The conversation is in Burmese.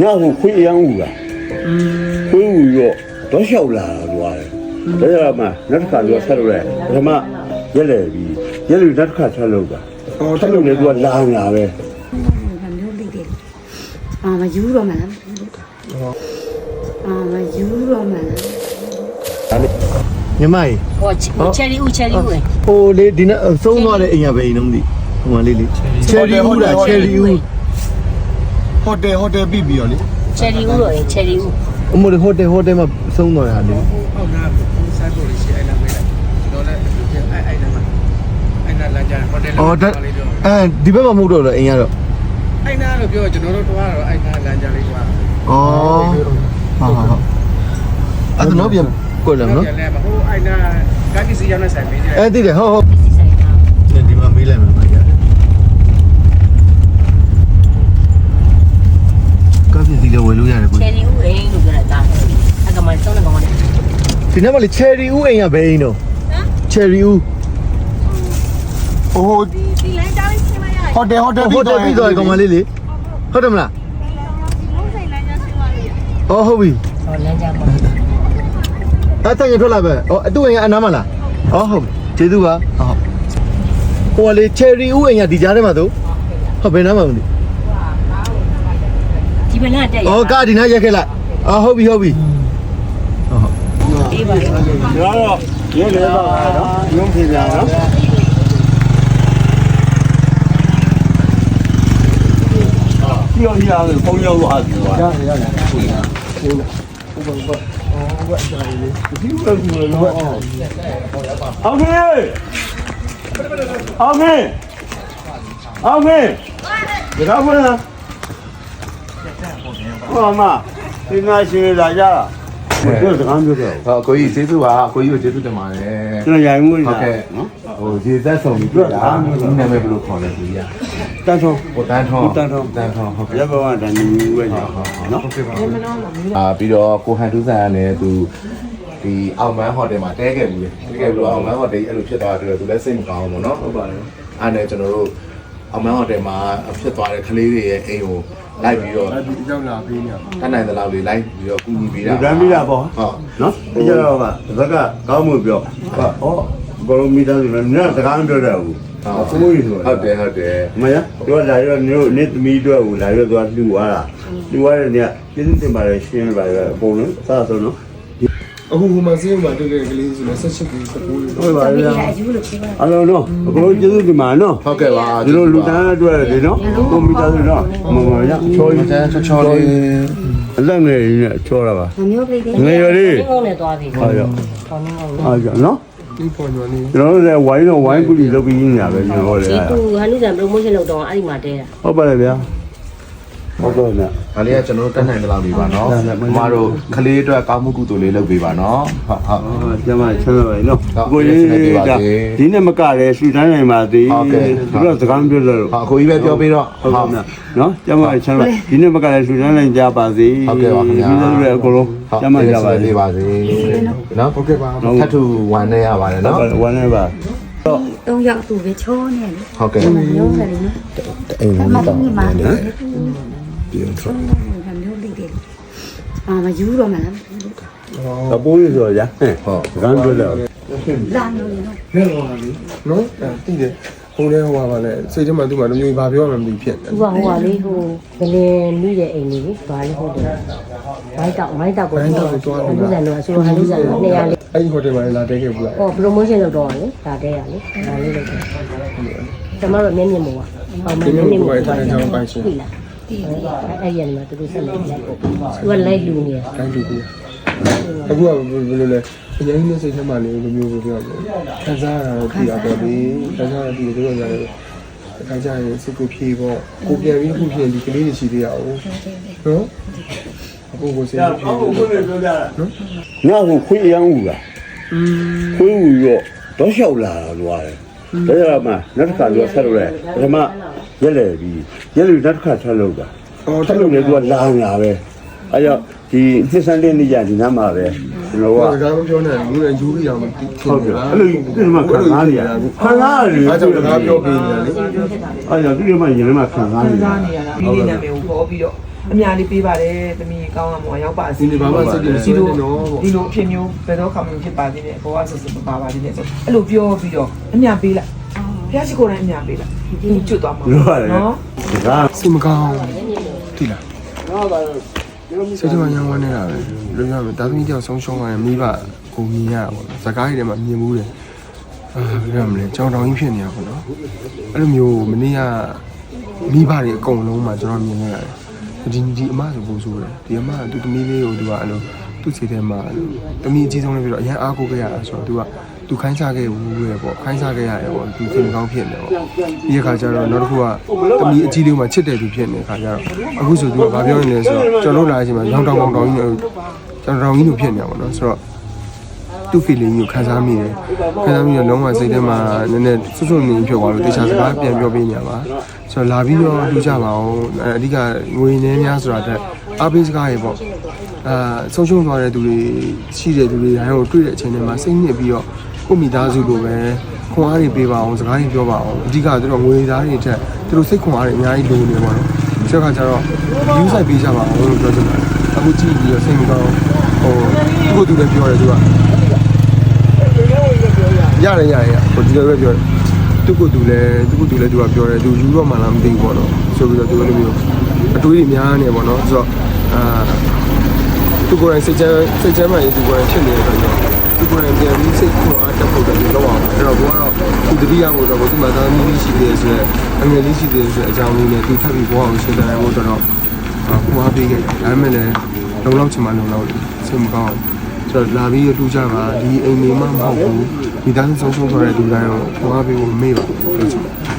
ငါ့ကိုခွေးရမ်းဦးလားခွေးဦးရောတော့လျှောက်လာတာသွားတယ်ဒါကြတော့မှနောက်တစ်ခါသူကဆက်လို့ရတယ်ပထမရက်လေပြီးရက်လေနောက်တစ်ခါဆက်လို့တာအော်ဆက်လို့လေသူကလာလာပဲဒါမျိုးလေးတယ်အာမယူတော့မှလားအာမယူတော့မှလားညီမကြီးဟောချယ်ရီဦးချယ်ရီဦးဟိုလေဒီနေ့သုံးသွားတဲ့အိမ်ကပဲအိမ်တော့မသိဟိုမလေးလေးချယ်ရီဦးလားချယ်ရီဦး ဟိုတယ်ဟိုတယ်ပြီးပြီးရောလေချယ်ရီဦးတော့ချယ်ရီဦးအမို့ဟိုတယ်ဟိုတယ်မှာသုံးသွားတာလေဟုတ်လားစိုက်ပေါ်လေးရှိအဲ့လားမေးလိုက်ကျွန်တော်လည်းအဲ့အဲ့နာမှာအဲ့နာလာကြဟိုတယ်အော်ဒါအဲဒီဘက်မှာမဟုတ်တော့လို့အိမ်ကတော့အဲ့နာလို့ပြောကျွန်တော်တို့တွားတော့အဲ့နာလာကြလေးကွာဩဟာဟာဟာအဲ့တော့ပြန်ကိုယ်လည်းနော်ပြန်လဲဟိုအဲ့နာကားကစီရောက်နေဆိုင်မေးတယ်အဲ့တည်တယ်ဟုတ်ဟုတ်စီဆိုင်တာဒီမှာမေးလိုက်မှာပါကြတယ် ကားပြည်စီလည်းဝယ်လို့ရတယ်ကိုချယ်ရီဦးအိမ်လို့ပြောတာအကမသုံးနေကောင်နဲ့ဒီနေ့မလေးချယ်ရီဦးအိမ်ကဘယ်အိမ်တော့ချယ်ရီဦးဟိုဟိုတယ်ဟိုတယ်ဟိုတယ်ပြီးတော့ကောင်မလေးလေဟုတ်တယ်မလားအော်ဟုတ်ပြီဟောလမ်းကြမှာအဲ့တက်ရထွက်လာပဲအော်အတူအိမ်ကအနားမလားအော်ဟုတ်ပြီကျေးဇူးပါဟုတ်ဟိုကလေချယ်ရီဦးအိမ်ကဒီကြားထဲမှာသို့ဟုတ်ဘယ်နားမှာမသိ ဒီမလားတက်ရအော်ကားဒီနားရက်ခဲ့လိုက်အော်ဟုတ်ပြီဟုတ်ပြီအေးပါလေဒါတော့ရက်လေတော့နော်ရုံးပြင်ကြနော်ပြောရအောင်ပုံရောက်သွားပြီကွာရတယ်ရတယ်ဟုတ်လားဟုတ်လားဘုဘဘအော်ဘာကြာလေဒီဘက်ကတော့ဟုတ်ကဲ့ဟုတ်ကဲ့ဟုတ်ကဲ့ဒါကဘယ်လား ဟောမဒီနာရှိလာကြတာပြောစကားပြောတော့ဟောကိုကြီးကျေးဇူးပါကိုကြီးကိုကျေးဇူးတင်ပါတယ်ကျွန်တော်ရိုင်မှုဟုတ်လာကဲ့နော်ဟိုရေသက်ဆောင်ပြီးတွေ့တာဒီနာမည်ဘယ်လိုခေါ်လဲကိုကြီးတန်းထုံးဟိုတန်းထွန်းတန်းထုံးတန်းထွန်းဟုတ်ကဲ့ရပ်ဘဝတန်းနေဝဲကြနော်အာပြီးတော့ကိုဟန်တူးဆန်ကလည်းသူဒီအောင်မန်းဟိုတယ်မှာတဲခဲ့ဘူးလေတဲခဲ့လို့အောင်မန်းဟိုတယ်အဲ့လိုဖြစ်သွားတယ်သူလည်းစိတ်မကောင်းဘူးပေါ့နော်ဟုတ်ပါတယ်အဲ့နဲ့ကျွန်တော်တို့အောင်မန်းဟိုတယ်မှာဖြစ်သွားတဲ့ကလေးတွေရဲ့အိမ်ကို လိုက်ပြီးတော့အဲ့ဒီရောက်လာပြီးညတတ်နိုင်တဲ့လောက်လေးလိုက်ပြီးတော့ကူညီပေးတာလူတန်းမိတာပေါ့ဟုတ်နော်ဒီကြတော့ကတပတ်ကကောင်းမှုပြောဟာဩဘောလုံးမိသားစုလည်းညစကားမပြောတတ်ဘူးအခုမှုဆိုဟုတ်တယ်ဟုတ်တယ်မရတော့လာရနေနေသမီးတို့ကိုလာရသွားလှူသွားတာလှူသွားတဲ့နေ့ကပြင်းတင်ပါလေရှင်းပါလေအပုံလုံးစားဆုံးနော် အခုဟိုမှာစင်းမှာတွေ့တဲ့ကလေးဆိုလည်းဆက်ချစ်ပြီးစကူးလေးဟုတ်ပါဗျာအယူလို့ပြောတာအလုံးတော့အကုန်လုံးကျေးဇူးတင်ပါနော်ဟုတ်ကဲ့ပါဒီလိုလူတန်းအတွက်ဒီနော်ကွန်ပျူတာဆိုတော့မမရချောမတန်းချောချောလေးအလက်ငယ်ကြီးနဲ့ချောတာပါဒါမျိုးလေးတယ်ငယ်ရလေးငုံနဲ့သွားပြီဟာရောဟောနင်းငုံအားကြနော်ဒီပေါ်ညောနေကျွန်တော်တို့လည်းဝိုင်းတော့ဝိုင်းကူလီလုပ်ပြီးနေတာပဲကျွန်တော်တို့ဒီလည်းတူဟန်နီဆန် promotion လုပ်တော့အဲ့ဒီမှာတဲတာဟုတ်ပါလေဗျာ ဟုတ်တော့နော်။ဒါလေးကကျွန်တော်တို့တက်နိုင်တဲ့လောက်လေးပါနော်ဟုတ်ကဲ့။မမတို့ကလေးအတွက်ကောင်းမှုကုသိုလ်လေးလုပ်ပေးပါနော်။ဟုတ်ဟုတ်ဟုတ်ကျမချမ်းသာပါနော်ဟုတ်ကိုကြီးကျေးဇူးတင်ပါကစေဒီနေ့မကလည်းဆူတန်းနိုင်ပါသေးဟုတ်ကဲ့သူကစကားမပြောလို့။ဟုတ်အကိုကြီးပဲပြောပေးတော့ဟုတ်ကဲ့နော်ကျမချမ်းသာဒီနေ့မကလည်းဆူတန်းနိုင်ကြပါစေဟုတ်ကဲ့ပါခင်ဗျာဒီလိုလည်းအကုန်လုံးကျမကြပါစေပေးပါစေ။နော်ဟုတ်ကဲ့ပါထပ်ထူဝမ်းနေရပါတယ်နော်ဝမ်းနေပါတော့တော့ရောက်သူပဲချောနေလေ။ဟုတ်ကဲ့မျိုးတယ်နော်အိမ်အဝင်မတော့ ကြီးမာတယ်ပြန်ထွက်ဒါမျိုးလေးတယ်အာမယူတော့မှလားအပိုးရဆိုရဟဲ့ဟုတ်စကားပြောလို့လာမျိုးလေးနော်နဲ့တော့ဟာလေနော်အဲ့တိတယ်ဟိုလဲဟိုပါလဲစိတ်ထဲမှာသူ့မှာလူမျိုးဘာပြောမှမသိဖြစ်နေသူကဟိုကလေဟိုဘလင်းမိရဲ့အိမ်လေးဘာလဲဟုတ်တယ်မိုက်တောက်မိုက်တောက်ကိုဟန်နီဆန်တော့အဆိုဟန်နီဆန်က200လေးအဲ့ဒီဟိုတယ်မှာလာတဲခဲ့ဘူးလားဟော promotion လုပ်တော့လေဒါတဲရလေဒါလေးလုပ်တယ်ကျမတို့မျက်မြင်မို့อ่ะဟောမျက်မြင်မို့ပြီလား အဲ့ရနေမှာသူတို့ဆက်နေလိုက်ပို့သူကလိုက်လူနေတိုင်းလူကြီးအခုကဘယ်လိုလဲအရင်ကစိတ်ထဲမှာနေလိုမျိုးပြောလို့ခံစားရတာတော့ပြရတော့လေခံစားရပြီးတော့ရတယ်အခါကျရင်စိတ်ကိုဖြေဖို့ကိုပြန်ပြီးခုဖြစ်ဒီကလေးတွေရှိသေးရအောင်နော်အခုကိုစိတ်ဖြေဟုတ်ကိုယ်ပြောကြတာနော်ငါ့ကိုခွေးရမ်းဦးလားခွေးဦးရောတော့လျှောက်လာတာသွားတယ် ဒါကြတော့မှနောက်တစ်ခါသူကဆက်လို့ရတယ်ပထမရက်လေပြီးရက်လေနောက်တစ်ခါဆက်လို့တာအော်ဆက်လို့လေသူကလာလာပဲအဲကြောင့်ဒီနှစ်ဆန်းတဲ့နေ့ကျဒီနားမှာပဲကျွန်တော်ကစကားမပြောနိုင်ဘူးလေယူပြီးအောင်မသိဟုတ်ကဲ့အဲ့လိုဒီမှာခံစားနေရခံစားရတယ်အားကြောင့်စကားပြောပေးနေတာလေအဲ့ကြောင့်ဒီမှာရင်ထဲမှာခံစားနေရပြီးနေနာမည်ကိုပေါ်ပြီးတော့ အများလေးပေးပါတယ်သမီးကောင်းအောင်မောရောက်ပါစေဒီနေ့ဘာမှစိတ်တွေမဒီဆိုးလိုနေတော့ပေါ့ဒီလိုအဖြစ်မျိုးဘယ်တော့ခါမှမဖြစ်ပါသေးနဲ့ဘောကဆက်စမပါပါသေးနဲ့ဆိုအဲ့လိုပြောပြီးတော့အများပေးလိုက်ဖះရှိခိုးတိုင်းအများပေးလိုက်သူကျွတ်သွားမှာပြောရတယ်နော်ဒါကစိတ်မကောင်းတိလားစိတ်ထဲမှာညံဝမ်းနေတာပဲလို့ပြောမယ်တာသမီတယောက်ဆုံးရှုံးသွားရင်မိဘကိုမြင်ရတာပေါ့နော်ဇကားကြီးထဲမှာမြင်မှုတယ်အာဘယ်လိုမလဲကြောင်တောင်ကြီးဖြစ်နေတာပေါ့နော်အဲ့လိုမျိုးမနေ့ကမိဘတွေအကုန်လုံးမှာကျွန်တော်မြင်နေရတယ် ဒီဒီအမဆိုပို့ဆိုတယ်ဒီအမကသူသမီးလေးကိုသူကအဲ့လိုသူ့စိတ်ထဲမှာအဲ့လိုသမီးအကြီးဆုံးလေးပြီးတော့အရင်အားကိုးခဲ့ရတာဆိုတော့သူကသူခိုင်းစားခဲ့ဘူးလေပေါ့ခိုင်းစားခဲ့ရတယ်ပေါ့သူစိတ်မကောင်းဖြစ်နေပေါ့ဒီအခါကျတော့နောက်တစ်ခုကသမီးအကြီးလေးမှာချစ်တယ်သူဖြစ်နေတဲ့အခါကျတော့အခုဆိုသူကဘာပြောနေလဲဆိုတော့ကျွန်တော်တို့လာတဲ့အချိန်မှာရောင်တောင်ပေါင်တောင်ကြီးကျွန်တော်တောင်ကြီးလိုဖြစ်နေတာပေါ့နော်ဆိုတော့ သူ့ feeling ကိုခံစားမိတယ်ခံစားမိတော့လုံးဝစိတ်ထဲမှာနည်းနည်းဆွတ်ဆွတ်နေဖြစ်သွားလို့တခြားစကားပြန်ပြောပေးနေရပါဆိုတော့လာပြီးတော့လူကြပါအောင်အဲအဓိကငွေနည်းများဆိုတာတက်အားပေးစကားရေပေါ့အာဆုံးရှုံးသွားတဲ့သူတွေရှိတဲ့သူတွေတိုင်းကိုတွေ့တဲ့အချိန်တွေမှာစိတ်ညစ်ပြီးတော့ကိုမိသားစုလိုပဲခွန်အားတွေပေးပါအောင်စကားတွေပြောပါအောင်အဓိကသူတို့ငွေသားတွေတက်သူတို့စိတ်ခွန်အားတွေအများကြီးလိုနေပါတော့ဆိုတော့ခါကျတော့ view site ပေးကြပါအောင်လို့ပြောချင်တယ်အခုကြည့်ပြီးတော့စိတ်မကောင်းဟိုသူ့ကိုယ်သူလည်းပြောတယ်သူက ရတယ်ရတယ်ရဟိုဒီလိုပဲပြောတယ်သူကသူလည်းသူကသူလည်းသူကပြောတယ်သူယူတော့မှလားမသိဘူးပေါ့နော်ဆိုပြီးတော့သူလည်းမျိုးအတွေးတွေများနေပေါ့နော်ဆိုတော့အာသူကိုယ်တိုင်စိတ်ချမ်းစိတ်ချမ်းမှရင်သူကိုယ်တိုင်ဖြစ်နေတဲ့အခါကျတော့သူကိုယ်တိုင်ပြန်ပြီးစိတ်ခွန်အားတက်ဖို့လည်းလုပ်အောင်အဲ့တော့ကိုကတော့သူတတိယကိုတော့သူ့မှာသားသမီးရှိသေးတယ်ဆိုတော့အငယ်လေးရှိသေးတယ်ဆိုတဲ့အကြောင်းလေးနဲ့သူထပ်ပြီးဘောအောင်ရှင်းပြနိုင်ဖို့တော့ခွန်အားပေးခဲ့တယ်ဒါပေမဲ့လည်းလုံလောက်ချင်မှလုံလောက်တယ်စိတ်မကောင်းဘူး ဆိုတော့လာပြီးတူကြပါဒီအိမ်နေမှမဟုတ်ဘူးမိသားစုဆုံးရှုံးသွားတဲ့လူတိုင်းကိုခွန်အားပေးဖို့မေ့ပါဘူးပြောချင်တယ်